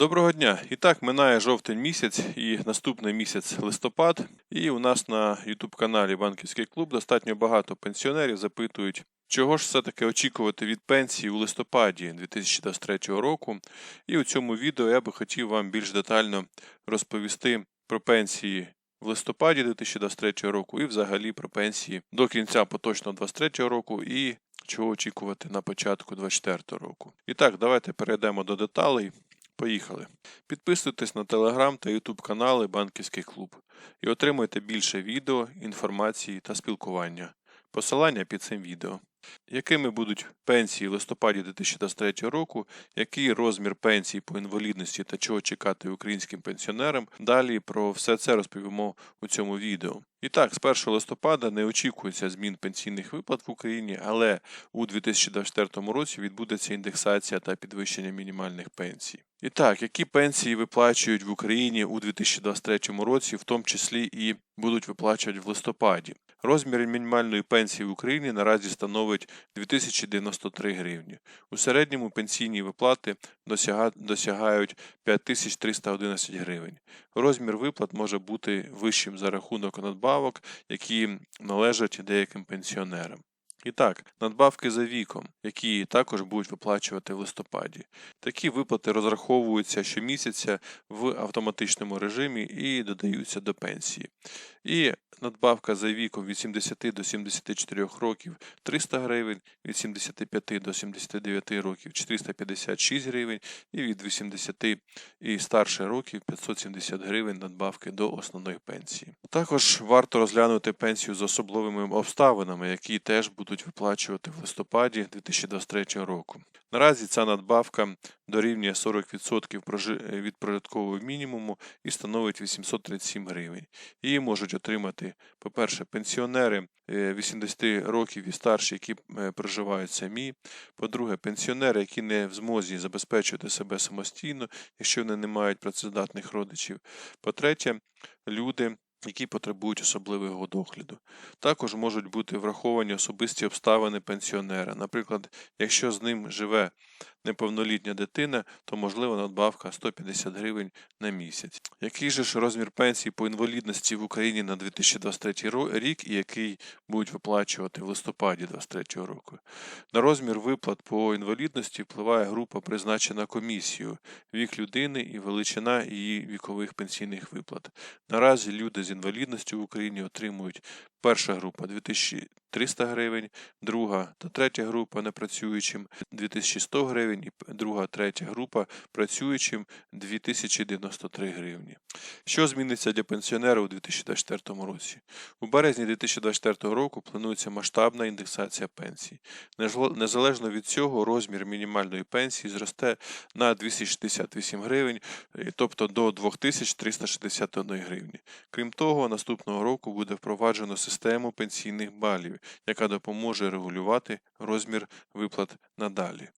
Доброго дня! І так, минає жовтень місяць і наступний місяць листопад. І у нас на YouTube каналі Банківський клуб достатньо багато пенсіонерів запитують, чого ж все-таки очікувати від пенсії у листопаді 2023 року. І у цьому відео я би хотів вам більш детально розповісти про пенсії в листопаді 2023 року і взагалі про пенсії до кінця поточного 2023 року і чого очікувати на початку 2024 року. І так, давайте перейдемо до деталей. Поїхали. Підписуйтесь на телеграм та ютуб канали Банківський клуб і отримуйте більше відео, інформації та спілкування. Посилання під цим відео. Якими будуть пенсії в листопаді 2023 року, який розмір пенсії по інвалідності та чого чекати українським пенсіонерам? Далі про все це розповімо у цьому відео. І так, з 1 листопада не очікується змін пенсійних виплат в Україні, але у 2024 році відбудеться індексація та підвищення мінімальних пенсій. І так, які пенсії виплачують в Україні у 2023 році, в тому числі і будуть виплачувати в листопаді? Розмір мінімальної пенсії в Україні наразі становить 2093 гривні. У середньому пенсійні виплати досягають 5311 гривень. Розмір виплат може бути вищим за рахунок надбавок, які належать деяким пенсіонерам. І так, надбавки за віком, які також будуть виплачувати в листопаді. Такі виплати розраховуються щомісяця в автоматичному режимі і додаються до пенсії. І надбавка за віком від 70 до 74 років 300 гривень, від 75 до 79 років 456 гривень і від 80 і старше років 570 гривень надбавки до основної пенсії. Також варто розглянути пенсію з особливими обставинами, які теж будуть виплачувати в листопаді 2023 року. Наразі ця надбавка дорівнює 40% від прожиткового мінімуму і становить 837 гривень. Її можуть отримати, по-перше, пенсіонери е, 80 років і старші, які е, проживають самі. По-друге, пенсіонери, які не в змозі забезпечувати себе самостійно, якщо вони не мають працездатних родичів. По-третє, люди. Які потребують особливого догляду. Також можуть бути враховані особисті обставини пенсіонера. Наприклад, якщо з ним живе неповнолітня дитина, то можлива надбавка 150 гривень на місяць. Який же ж розмір пенсії по інвалідності в Україні на 2023 рік і який будуть виплачувати в листопаді 2023 року? На розмір виплат по інвалідності впливає група, призначена комісією, вік людини і величина її вікових пенсійних виплат. Наразі люди з інвалідністю в Україні отримують перша група 2300 гривень, друга та третя група непрацюючим 2100 гривень і друга, третя група працюючим 2093 гривні. Що зміниться для пенсіонерів у 2024 році? У березні 2024 року планується масштабна індексація пенсій. Незалежно від цього, розмір мінімальної пенсії зросте на 268 гривень, е, тобто до 2361 гривні. Крім того, наступного року буде впроваджено систему пенсійних балів, яка допоможе регулювати розмір виплат надалі.